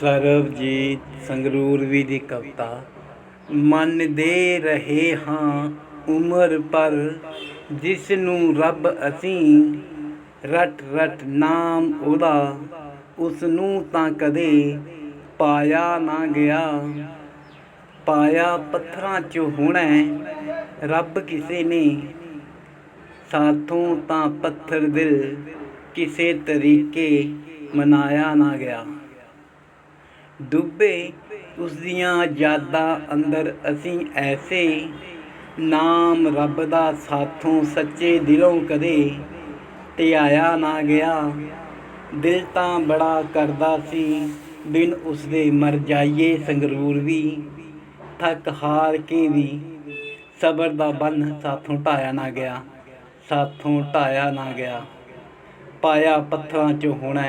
ਸਰਬਜੀਤ ਸੰਗਰੂਰਵੀ ਦੀ ਕਵਿਤਾ ਮੰਨਦੇ ਰਹੇ ਹਾਂ ਉਮਰ ਪਰ ਜਿਸ ਨੂੰ ਰੱਬ ਅਸੀਂ ਰਟ ਰਟ ਨਾਮ ਉਹਦਾ ਉਸ ਨੂੰ ਤਾਂ ਕਦੇ ਪਾਇਆ ਨਾ ਗਿਆ। ਪਾਇਆ ਪੱਥਰਾਂ 'ਚ ਹੋਣਾ ਰੱਬ ਕਿਸੇ ਨੇ। ਸਾਥੋਂ ਤਾਂ ਪੱਥਰ ਦਿਲ ਕਿਸੇ ਤਰੀਕੇ ਮਨਾਇਆ ਨਾ ਗਿਆ। ਡੁੱਬੇ ਉਸ ਦੀਆਂ ਯਾਦਾਂ ਅੰਦਰ ਅਸੀਂ ਐਸੇ ਨਾਮ ਰੱਬ ਦਾ ਸਾਥੋਂ ਸੱਚੇ ਦਿਲੋਂ ਕਦੇ ਧਿਆਇਆ ਨਾ ਗਿਆ। ਦਿਲ ਤਾਂ ਬੜਾ ਕਰਦਾ ਸੀ ਬਿਨ ਉਸਦੇ ਮਰ ਜਾਈਏ ਸੰਗਰੂਰ ਵੀ। ਥੱਕ ਹਾਰ ਕੇ ਵੀ ਸਬਰ ਦਾ ਬੰਨ ਸਾਥੋਂ ਢਾਇਆ ਨਾ ਗਿਆ, ਸਾਥੋਂ ਢਾਇਆ ਨਾ ਗਿਆ। ਪਾਇਆ ਪੱਥਰਾਂ 'ਚ ਹੋਣਾ